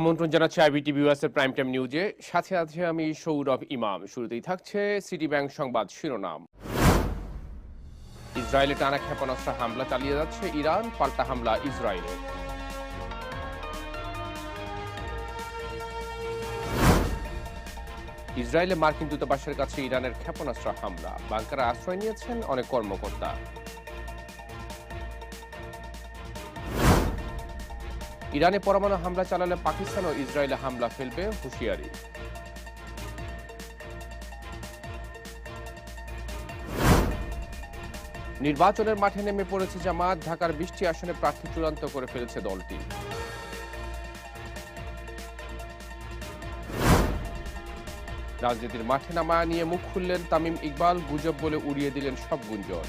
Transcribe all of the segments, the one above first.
আমন্ত্রণ জানাচ্ছি iBT বিউএসের prime time নিউজে সাথে আছে আমি সৌরভ ইমাম। শুরুতেই থাকছে সিটি ব্যাংক সংবাদ শিরোনাম। ইসরায়েলে টানা ক্ষেপণাস্ত্র হামলা চালিয়ে যাচ্ছে ইরান, পাল্টা হামলা ইসরায়েলে ইসরায়েলে মার্কিন দূতাবাসের কাছে ইরানের ক্ষেপণাস্ত্র হামলা। বাংকারে আশ্রয় নিয়েছেন অনেক কর্মকর্তা। ইরানে পরমাণু হামলা চালালে পাকিস্তান ও ইসরায়েলে হামলা ফেলবে হুঁশিয়ারি। নির্বাচনের মাঠে নেমে পড়েছে জামাত, ঢাকার বৃষ্টি আসনে প্রার্থী চূড়ান্ত করে ফেলেছে দলটি। রাজনীতির মাঠে নামা নিয়ে মুখ খুললেন তামিম ইকবাল, গুজব বলে উড়িয়ে দিলেন সব গুঞ্জন।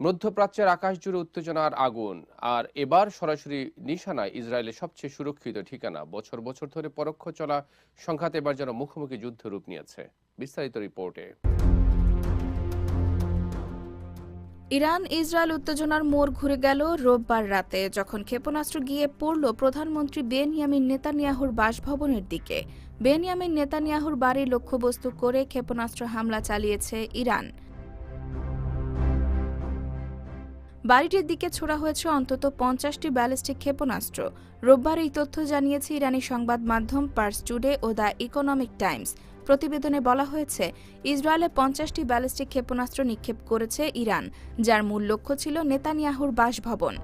মধ্যপ্রাচ্যের আকাশ জুড়ে উত্তেজনার আগুন। আর এবার সরাসরি নিশানায় ইসরায়েলের সবচেয়ে সুরক্ষিত ঠিকানা। বছর বছর ধরে পরোক্ষ চলা সংঘাত এবার যেন মুখোমুখি যুদ্ধ রূপ নিয়েছে। বিস্তারিত রিপোর্টে। ইরান, ইসরায়েল উত্তেজনার মোড় ঘুরে গেল রোববার রাতে, যখন ক্ষেপণাস্ত্র গিয়ে পড়ল প্রধানমন্ত্রী বেনিয়ামিন নেতানিয়াহুর বাসভবনের দিকে। বেনিয়ামিন নেতানিয়াহুর বাড়ির লক্ষ্যবস্তু করে ক্ষেপণাস্ত্র হামলা চালিয়েছে ইরান। বাড়িটির দিকে ছোড়া হয়েছে অন্তত পঞ্চাশটি ব্যালিস্টিক ক্ষেপণাস্ত্র। রোববার এই তথ্য জানিয়েছে ইরানি সংবাদ মাধ্যম পার্স টুডে ও দ্য ইকোনমিক টাইমস। প্রতিবেদনে বলা হয়েছে, ইসরায়েলে পঞ্চাশটি ব্যালিস্টিক ক্ষেপণাস্ত্র নিক্ষেপ করেছে ইরান, যার মূল লক্ষ্য ছিল নেতানিয়াহুর বাসভবন।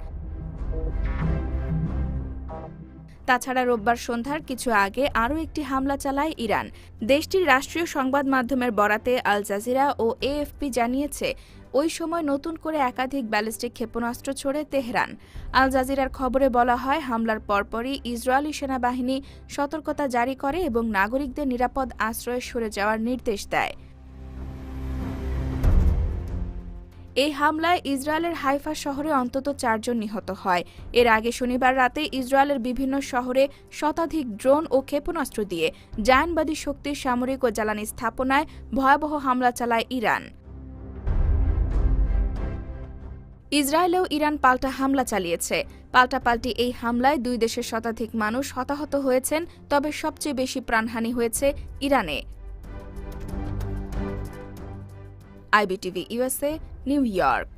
তাছাড়া রোববার সন্ধ্যার কিছু আগে আরও একটি হামলা চালায় ইরান। দেশটির রাষ্ট্রীয় সংবাদ মাধ্যমের বরাতে আল জাজিরা ও এএফপি জানিয়েছে ওই সময় নতুন করে একাধিক ব্যালিস্টিক ক্ষেপণাস্ত্র ছড়ে তেহরান। আল জাজিরার খবরে বলা হয়, হামলার পরপরই ইসরায়েলি সেনাবাহিনী সতর্কতা জারি করে এবং নাগরিকদের নিরাপদ আশ্রয়ে সরে যাওয়ার নির্দেশ দেয়। এই হামলায় ইসরায়েলের হাইফা শহরে অন্তত চারজন নিহত হয়। এর আগে শনিবার রাতে ইসরায়েলের বিভিন্ন শহরে শতাধিক ড্রোন ও ক্ষেপণাস্ত্র দিয়ে জায়নবাদী শক্তির সামরিক ও জ্বালানি স্থাপনায় ভয়াবহ হামলা চালায় ইরান। ইসরায়েলেও ইরান পাল্টা হামলা চালিয়েছে। পাল্টাপাল্টি এই হামলায় দুই দেশের শতাধিক মানুষ হতাহত হয়েছেন, তবে সবচেয়ে বেশি প্রাণহানি হয়েছে ইরানে। IBTV USA, New York.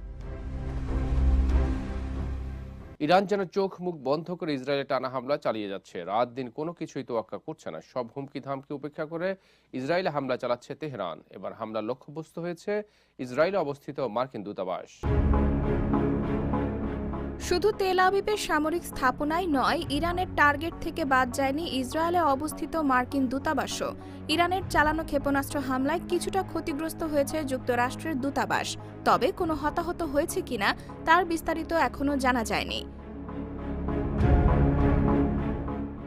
Iran যেন চোখ মুখ বন্ধ করে ইসরায়েলে টানা হামলা চালিয়ে যাচ্ছে। রাত দিন কোনো কিছুই তোয়াক্কা করছে না। সব হুমকি ধামকি উপেক্ষা করে ইসরায়েলে হামলা চালাচ্ছে তেহরান। এবার হামলার লক্ষ্যবস্তু হয়েছে ইসরায়েলে অবস্থিত মার্কিন দূতাবাস। শুধু তেল আবিবের সামরিক স্থাপনাই নয়, ইরানের টার্গেট থেকে বাদ যায়নি ইসরায়েলে অবস্থিত মার্কিন দূতাবাসও ইরানের চালানো ক্ষেপণাস্ত্র হামলায় কিছুটা ক্ষতিগ্রস্ত হয়েছে যুক্তরাষ্ট্রের দূতাবাস। তবে কোনো হতাহত হয়েছে কিনা, তার বিস্তারিত এখনও জানা যায়নি।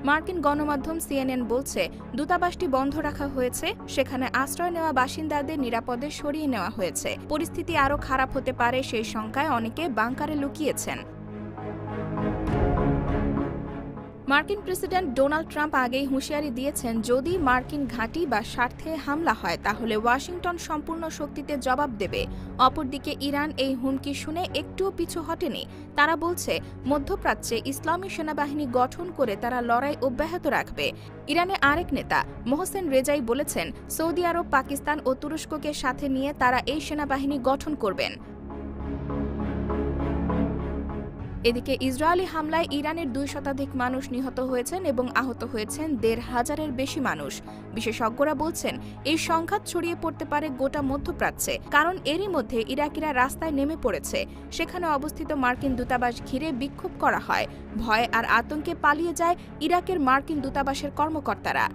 মার্কিন গণমাধ্যম সিএনএন বলছে, দূতাবাসটি বন্ধ রাখা হয়েছে, সেখানে আশ্রয় নেওয়া বাসিন্দাদের নিরাপদে সরিয়ে নেওয়া হয়েছে। পরিস্থিতি আরও খারাপ হতে পারে সেই শঙ্কায় অনেকে বাংকারে লুকিয়েছেন। মার্কিন প্রেসিডেন্ট ডোনাল্ড ট্রাম্প আগেই হুঁশিয়ারি দিয়েছেন, যদি মার্কিন ঘাঁটি বা স্বার্থে হামলা হয়, তাহলে ওয়াশিংটন সম্পূর্ণ শক্তিতে জবাব দেবে। অপরদিকে ইরান এই হুমকি শুনে একটুও পিছু হটেনি। তারা বলছে, মধ্যপ্রাচ্যে ইসলামী সেনাবাহিনী গঠন করে তারা লড়াই অব্যাহত রাখবে। ইরানে আরেক নেতা, মোহসেন রেজাই বলেছেন, সৌদি আরব, পাকিস্তান ও তুরস্ককে সাথে নিয়ে তারা এই সেনাবাহিনী গঠন করবেন। এদিকে ইসরায়েলি হামলায় ইরানের দুই শতাধিক মানুষ নিহত হয়েছেন এবং আহত হয়েছেন দেড় হাজারের বেশি মানুষ। বিশেষজ্ঞরা বলছেন, এই সংঘাত ছড়িয়ে পড়তে পারে গোটা মধ্যপ্রাচ্যে, কারণ এরই মধ্যে ইরাকিরা রাস্তায় নেমে পড়েছে। সেখানে অবস্থিত মার্কিন দূতাবাস ঘিরে বিক্ষোভ করা হয়। ভয় আর আতঙ্কে পালিয়ে যায় ইরাকের মার্কিন দূতাবাসের কর্মকর্তারা।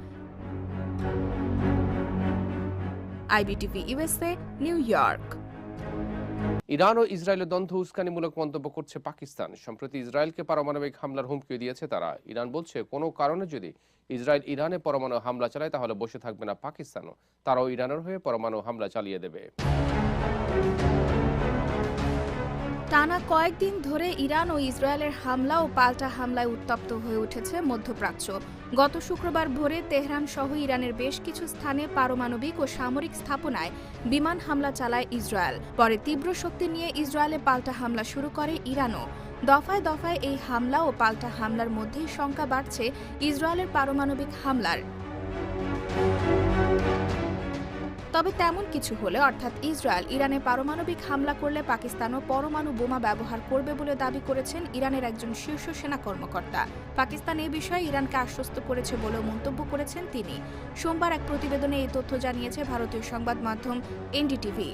IBTV USA New York. Iran ও ইসরায়েলের দ্বন্দ্ব উস্কানিমূলক মন্তব্য করছে পাকিস্তান। সম্প্রতি ইসরায়েলকে পারমাণবিক হামলার হুমকি দিয়েছে তারা। ইরান বলছে, কোনো কারণে যদি ইসরায়েল ইরানে পরমাণু হামলা চালায়, তাহলে বসে থাকবে না পাকিস্তানও তারাও ইরানের হয়ে পরমাণু হামলা চালিয়ে দেবে। টানা কয়েকদিন ধরে ইরান ও ইসরায়েলের হামলা ও পাল্টা হামলায় উত্তপ্ত হয়ে উঠেছে মধ্যপ্রাচ্য। গত শুক্রবার ভোরে তেহরান সহ ইরানের বেশ কিছু স্থানে পারমাণবিক ও সামরিক স্থাপনায় বিমান হামলা চালায় ইসরায়েল। পরে তীব্র শক্তি নিয়ে ইসরায়েলে পাল্টা হামলা শুরু করে ইরানও। দফায় দফায় এই হামলা ও পাল্টা হামলার মধ্যেই শঙ্কা বাড়ছে ইসরায়েলের পারমাণবিক হামলার। তবে তেমন কিছু হলে অর্থাৎ ইসরায়েল ইরানে পারমাণবিক হামলা করলে পাকিস্তানও পরমাণু বোমা ব্যবহার করবে বলে দাবি করেছেন ইরানের একজন শীর্ষ সেনা কর্মকর্তা। পাকিস্তান এ বিষয়ে ইরানকে আশ্বস্ত করেছে বলেও মন্তব্য করেছেন তিনি। সোমবার এক প্রতিবেদনে এই তথ্য জানিয়েছে ভারতীয় সংবাদ মাধ্যম এনডিটিভি।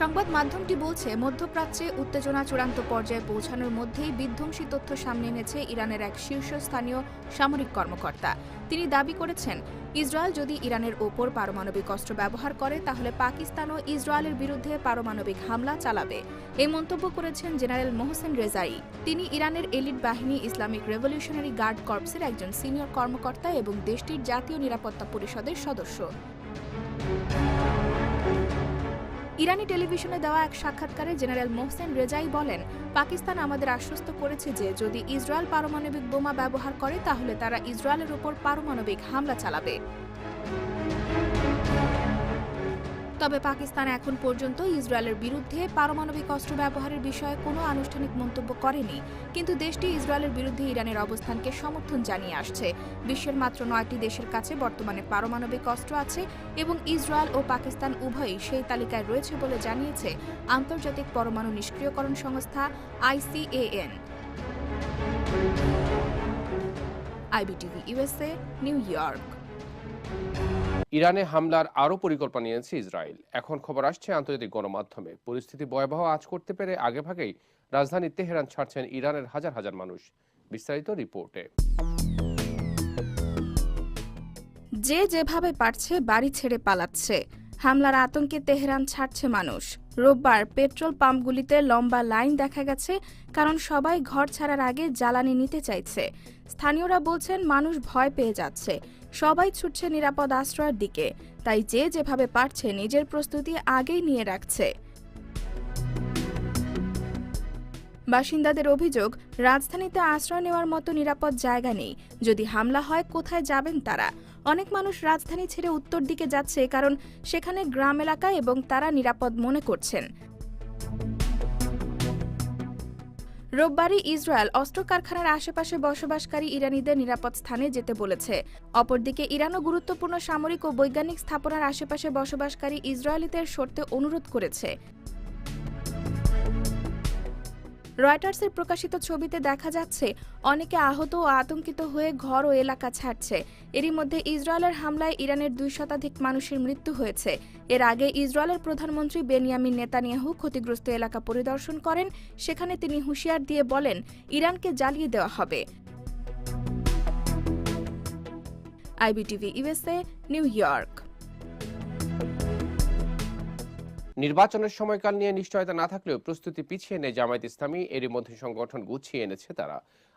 সংবাদ মাধ্যমটি বলছে, মধ্যপ্রাচ্যে উত্তেজনা চূড়ান্ত পর্যায়ে পৌঁছানোর মধ্যেই বিধ্বংসী তথ্য সামনে এনেছে ইরানের এক শীর্ষস্থানীয় সামরিক কর্মকর্তা। তিনি দাবি করেছেন, ইসরায়েল যদি ইরানের ওপর পারমাণবিক অস্ত্র ব্যবহার করে, তাহলে পাকিস্তানও ইসরায়েলের বিরুদ্ধে পারমাণবিক হামলা চালাবে। এই মন্তব্য করেছেন জেনারেল মোহসেন রেজাই। তিনি ইরানের এলিট বাহিনী ইসলামিক রেভলিউশনারি গার্ড কর্পসের একজন সিনিয়র কর্মকর্তা এবং দেশটির জাতীয় নিরাপত্তা পরিষদের সদস্য। ইরানি টেলিভিশনে দেওয়া এক সাক্ষাৎকারে জেনারেল মোহসেন রেজাই বলেন, পাকিস্তান আমাদের আশ্বস্ত করেছে যে যদি ইসরায়েল পারমাণবিক বোমা ব্যবহার করে, তাহলে তারা ইসরায়েলের উপর পারমাণবিক হামলা চালাবে। তবে পাকিস্তান এখন পর্যন্ত ইসরায়েলের বিরুদ্ধে পারমাণবিক অস্ত্র ব্যবহারের বিষয়ে কোনো আনুষ্ঠানিক মন্তব্য করেনি। কিন্তু দেশটি ইসরায়েলের বিরুদ্ধে ইরানের অবস্থানকে সমর্থন জানিয়ে আসছে। বিশ্বের মাত্র নয়টি দেশের কাছে বর্তমানে পারমাণবিক অস্ত্র আছে এবং ইসরায়েল ও পাকিস্তান উভয়ই সেই তালিকায় রয়েছে বলে জানিয়েছে আন্তর্জাতিক পরমাণু নিষ্ক্রিয়করণ সংস্থা ICAN. IBTV USA New York. ইরানে হামলার আরও পরিকল্পনা নিয়েছে ইসরায়েল। এখন খবর আসছে আন্তর্জাতিক গণমাধ্যমে। পরিস্থিতি ভয়াবহ আজ করতে পেরে আগেভাগেই রাজধানী তেহরান ছাড়ছেন ইরানের হাজার হাজার মানুষ। বিস্তারিত রিপোর্টে। যে যেভাবে পারছে বাড়ি ছেড়ে পালাচ্ছে। হামলার আতঙ্কে তেহরান ছাড়ছে মানুষ। রোববার পেট্রোল পাম্পগুলিতে লম্বা লাইন দেখা গেছে, কারণ সবাই ঘর ছাড়ার আগে জ্বালানি নিতে চাইছে। স্থানীয়রা বলছেন, মানুষ ভয় পেয়ে যাচ্ছে। সবাই ছুটছে নিরাপদ আশ্রয়ের দিকে। তাই যে যেভাবে পারছে নিজের প্রস্তুতি আগেই নিয়ে রাখছে। বাসিন্দাদের অভিযোগ, রাজধানীতে আশ্রয় নেওয়ার মতো নিরাপদ জায়গা নেই। যদি হামলা হয়, কোথায় যাবেন তারা? অনেক মানুষ রাজধানী ছেড়ে উত্তর দিকে যাচ্ছে কারণ সেখানে গ্রাম এলাকা এবং তারা নিরাপদ মনে করছেন। রোববারই ইসরায়েল অস্ত্র কারখানার আশেপাশে বসবাসকারী ইরানিদের নিরাপদ স্থানে যেতে বলেছে। অপরদিকে ইরানও গুরুত্বপূর্ণ সামরিক ও বৈজ্ঞানিক স্থাপনার আশেপাশে বসবাসকারী ইসরায়েলিদের সরতে অনুরোধ করেছে। রয়টার্সের প্রকাশিত ছবিতে দেখা যাচ্ছে, অনেকে আহত ও আতঙ্কিত হয়ে ঘর ও এলাকা ছাড়ছে। এরই মধ্যে ইসরায়েলের হামলায় ইরানের দুই শতাধিক মানুষের মৃত্যু হয়েছে। এর আগে ইসরায়েলের প্রধানমন্ত্রী বেনিয়ামিন নেতানিয়াহু ক্ষতিগ্রস্ত এলাকা পরিদর্শন করেন, সেখানে তিনি হুঁশিয়ার দিয়ে বলেন, ইরানকে জ্বালিয়ে দেওয়া হবে। IBTV USA New York. নির্বাচনের সময়কাল নিয়ে নিশ্চয়তা না থাকলেও প্রস্তুতি পিছিয়ে নেয় জামায়াত ইসলামী। এরই মধ্যে সংগঠন গুছিয়ে এনেছে তারা।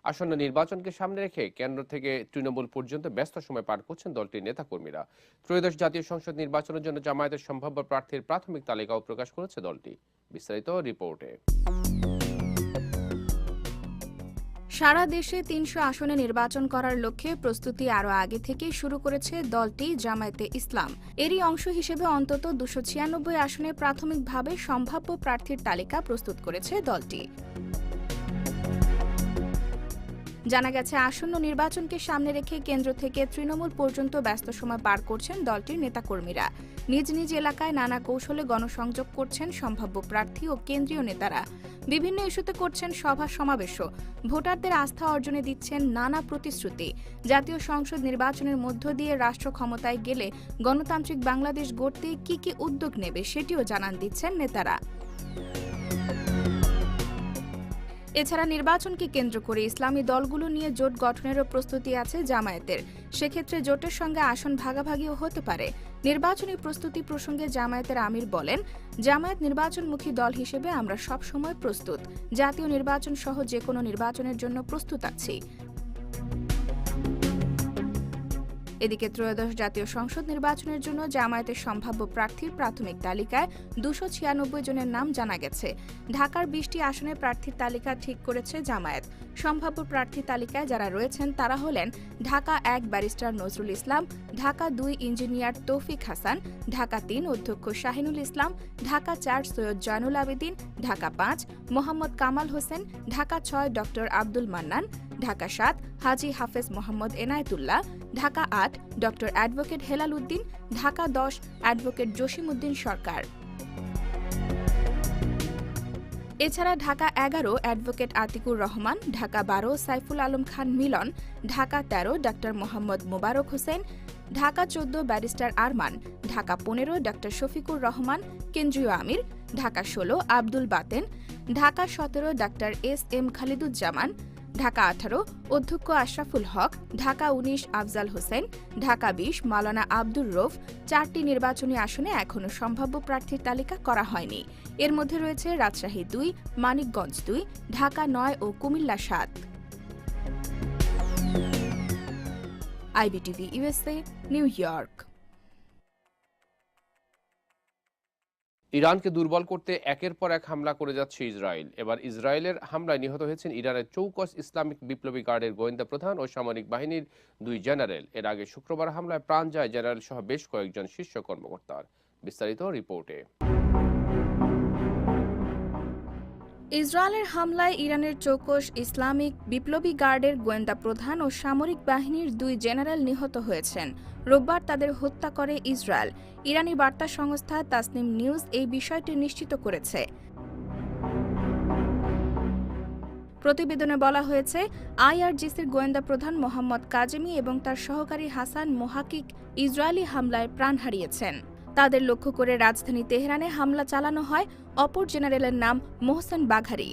আসন্ন নির্বাচনকে সামনে রেখে কেন্দ্র থেকে তৃণমূল পর্যন্ত ব্যস্ত সময় পার করছেন দলটির নেতাকর্মীরা। ত্রয়োদশ জাতীয় সংসদ নির্বাচনের জন্য জামায়াতের সম্ভাব্য প্রার্থীর প্রাথমিক তালিকাও প্রকাশ করেছে দলটি। বিস্তারিত রিপোর্টে। সারা দেশে তিনশো আসনে নির্বাচন করার লক্ষ্যে প্রস্তুতি আরও আগে থেকেই শুরু করেছে দলটি জামায়াতে ইসলাম। এরই অংশ হিসেবে অন্তত দুশো ছিয়ানব্বই আসনে প্রাথমিকভাবে সম্ভাব্য প্রার্থীর তালিকা প্রস্তুত করেছে দলটি। জানা গেছে, আসন্ন নির্বাচনকে সামনে রেখে কেন্দ্র থেকে তৃণমূল পর্যন্ত ব্যস্ত সময় পার করছেন দলটির নেতাকর্মীরা। নিজ নিজ এলাকায় নানা কৌশলে গণসংযোগ করছেন সম্ভাব্য প্রার্থী ও কেন্দ্রীয় নেতারা। বিভিন্ন ইস্যুতে করছেন সভা সমাবেশও। ভোটারদের আস্থা অর্জনে দিচ্ছেন নানা প্রতিশ্রুতি। জাতীয় সংসদ নির্বাচনের মধ্য দিয়ে রাষ্ট্র ক্ষমতায় গেলে গণতান্ত্রিক বাংলাদেশ গড়তে কি কি উদ্যোগ নেবে সেটিও জানান দিচ্ছেন নেতারা। এছাড়া নির্বাচনকে কেন্দ্র করে ইসলামী দলগুলো নিয়ে জোট গঠনেরও প্রস্তুতি আছে জামায়াতের। সেক্ষেত্রে জোটের সঙ্গে আসন ভাগাভাগিও হতে পারে। নির্বাচনী প্রস্তুতি প্রসঙ্গে জামায়াতের আমির বলেন, জামায়াত নির্বাচনমুখী দল হিসেবে আমরা সব সময় প্রস্তুত। জাতীয় নির্বাচন সহ যে কোনো নির্বাচনের জন্য প্রস্তুত আছি। এদিকে ত্রয়োদশ জাতীয় সংসদ নির্বাচনের জন্য জামায়াতের সম্ভাব্য প্রার্থীর প্রাথমিক তালিকায় দুশো ছিয়ানব্বই জনের নাম জানা গেছে। ঢাকার বিশটি আসনে প্রার্থীর তালিকা ঠিক করেছে জামায়াত। সম্ভাব্য প্রার্থী তালিকায় যারা রয়েছেন তারা হলেন ঢাকা এক ব্যারিস্টার নজরুল ইসলাম, ঢাকা দুই ইঞ্জিনিয়ার তৌফিক হাসান, ঢাকা তিন অধ্যক্ষ শাহিনুল ইসলাম, ঢাকা চার সৈয়দ জয়নুল আবেদিন, ঢাকা পাঁচ মোহাম্মদ কামাল হোসেন, ঢাকা ছয় ডক্টর আব্দুল মান্নান ঢাকা সাত, হাজি হাফেজ মোহাম্মদ এনায়েতুল্লাহ, ঢাকা আট, ডক্টর অ্যাডভোকেট হেলাল উদ্দিন, ঢাকা দশ, অ্যাডভোকেট জসিম উদ্দিন সরকার। এছাড়া ঢাকা এগারো, অ্যাডভোকেট আতিকুর রহমান, ঢাকা বারো, সাইফুল আলম খান মিলন, ঢাকা তেরো, ডক্টর মোহাম্মদ মোবারক হোসেন, ঢাকা চোদ্দ, ব্যারিস্টার আরমান, ঢাকা পনেরো, ডক্টর শফিকুর রহমান, কেন্দ্রীয় আমির, ঢাকা ষোলো, আব্দুল বাতেন, ঢাকা সতেরো, doctor S M Khaliduzzaman Dhaka আঠারো, অধ্যক্ষ আশরাফুল হক, ঢাকা উনিশ, আফজাল হোসেন, ঢাকা বিশ মালানা আব্দুর রৌফ, চারটি নির্বাচনী আসনে এখনও সম্ভাব্য প্রার্থীর তালিকা করা হয়নি। এর মধ্যে রয়েছে রাজশাহী দুই, মানিকগঞ্জ দুই, ঢাকা নয় ও কুমিল্লা সাত। IBTV USA New York. ইরানকে দুর্বল করতে একের পর এক হামলা করে যাচ্ছে ইসরায়েল। এবার ইসরায়েলের হামলায় নিহত হয়েছেন ইরানের চৌকস ইসলামিক বিপ্লবী গার্ডের গোয়েন্দা প্রধান ও সামরিক বাহিনীর দুই জেনারেল। এর আগে শুক্রবার হামলায় প্রাণ যায় জেনারেল সহ বেশ কয়েকজন শীর্ষ কর্মকর্তার। বিস্তারিত রিপোর্টে। ইসরায়েলের হামলায় ইরানের চৌকস ইসলামিক বিপ্লবী গার্ডের গোয়েন্দা প্রধান ও সামরিক বাহিনীর দুই জেনারেল নিহত হয়েছেন। রোববার তাদের হত্যা করে ইসরায়েল। ইরানি বার্তা সংস্থা তাসনিম নিউজ এই বিষয়টি নিশ্চিত করেছে। প্রতিবেদনে বলা হয়েছে, আইআরজিসির গোয়েন্দা প্রধান মোহাম্মদ কাজেমি এবং তার সহকারী হাসান মোহাকিক ইসরায়েলি হামলায় প্রাণ হারিয়েছেন। তাদের লক্ষ্য করে রাজধানী তেহরানে হামলা চালানো হয়, অপর জেনারেলের নাম মোহসেন বাঘারি।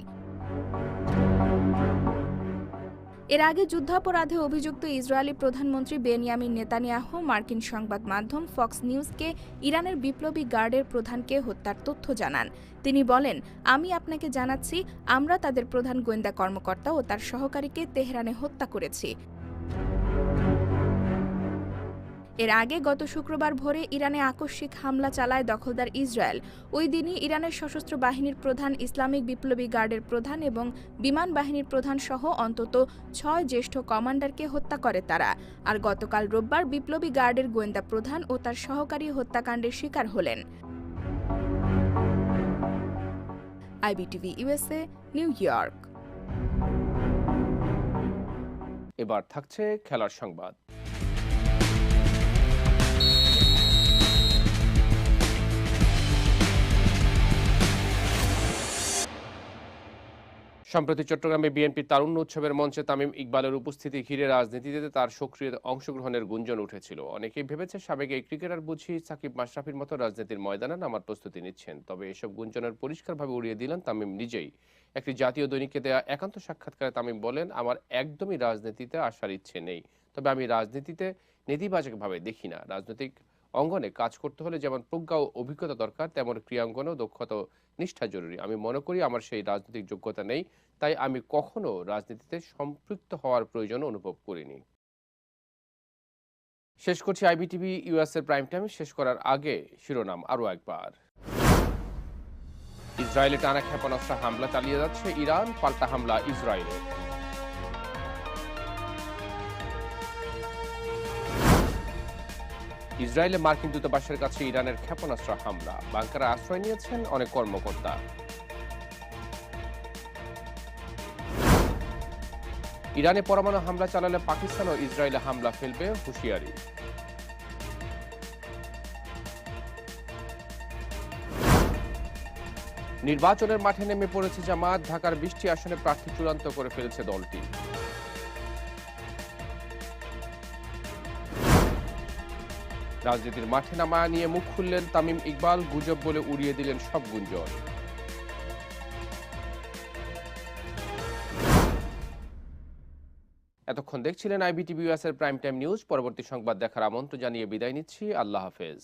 এর আগে যুদ্ধাপরাধে অভিযুক্ত ইসরায়েলি প্রধানমন্ত্রী বেনিয়ামিন নেতানিয়াহু, মার্কিন সংবাদ মাধ্যম ফক্স নিউজকে ইরানের বিপ্লবী গার্ডের প্রধানকে হত্যার তথ্য জানান। তিনি বলেন, আমি আপনাকে জানাচ্ছি, আমরা তাদের প্রধান গোয়েন্দা কর্মকর্তা ও তার সহকারীকে তেহরানে হত্যা করেছি। এর আগে গত শুক্রবার ভোরে ইরানে আকস্মিক হামলা চালায় দখলদার ইসরায়েল। ওই দিনই ইরানের সশস্ত্র বাহিনীর প্রধান ইসলামিক বিপ্লবী গার্ডের প্রধান এবং বিমান বাহিনীর প্রধান সহ অন্তত ছয় জ্যেষ্ঠ কমান্ডারকে হত্যা করে তারা। আর গতকাল রোববার বিপ্লবী গার্ডের গোয়েন্দা প্রধান ও তার সহকারী হত্যাকাণ্ডের শিকার হলেন। IBTV USA, New York. এবার থাকছে খেলার সংবাদ। সম্প্রতি চট্টগ্রামে বিএনপি তারুণ্য উৎসবের মঞ্চে তামিম ইকবালের উপস্থিতি ঘিরে রাজনীতিতে তার সক্রিয় অংশগ্রহণের গুঞ্জন উঠেছিল। অনেকেই ভেবেছে সাবেক এই ক্রিকেটার বুঝি সাকিব মাশরাফির মতো রাজনীতির ময়দানে নামার প্রস্তুতি নিচ্ছেন। তবে এসব গুঞ্জনের পরিষ্কারভাবে উড়িয়ে দিলেন তামিম নিজেই। একটি জাতীয় দৈনিককে দেয়া একান্ত সাক্ষাৎকারে তামিম বলেন, আমার একদমই রাজনীতিতে আসার ইচ্ছে নেই। তবে আমি রাজনীতিতে নেতিবাচকভাবে দেখি না। রাজনৈতিক অঙ্গনে কাজ করতে হলে যেমন প্রজ্ঞা ও অভিজ্ঞতা দরকার, তেমন ক্রিয়াঙ্গনেও দক্ষতা নিষ্ঠা জরুরি। আমি মনে করি আমার সেই রাজনৈতিক যোগ্যতা নেই, তাই আমি কখনো রাজনীতিতে সম্পৃক্ত হওয়ার প্রয়োজন অনুভব করিনি। শেষ করছি আইবিটিভি ইউএস এর প্রাইম টাইম শেষ করার আগে শিরোনাম আরও একবার। ইসরায়েলে টানা ক্ষেপণাস্ত্র হামলা চালিয়ে যাচ্ছে ইরান, পাল্টা হামলা ইসরায়েলের। ইসরায়েলে মার্কিন দূতাবাসের কাছে ইরানের ক্ষেপণাস্ত্র হামলা। বাংকারে আশ্রয় নিয়েছেন অনেক কর্মকর্তা। ইরানে পরমাণু হামলা চালালে পাকিস্তান ও ইসরায়েলে হামলা ফেলবে হুঁশিয়ারি। নির্বাচনের মাঠে নেমে পড়েছে জামাত ঢাকার বৃষ্টি আসনে প্রার্থী চূড়ান্ত করে ফেলেছে দলটি। রাজনীতির মাঠে নামা নিয়ে মুখ খুললেন তামিম ইকবাল, গুজব বলে উড়িয়ে দিলেন সব গুঞ্জন। এতক্ষণ দেখছিলেন আইবিটিভি এর প্রাইম টাইম নিউজ, পরবর্তী সংবাদ দেখার আমন্ত্রণ জানিয়ে বিদায় নিচ্ছি। আল্লাহ হাফেজ।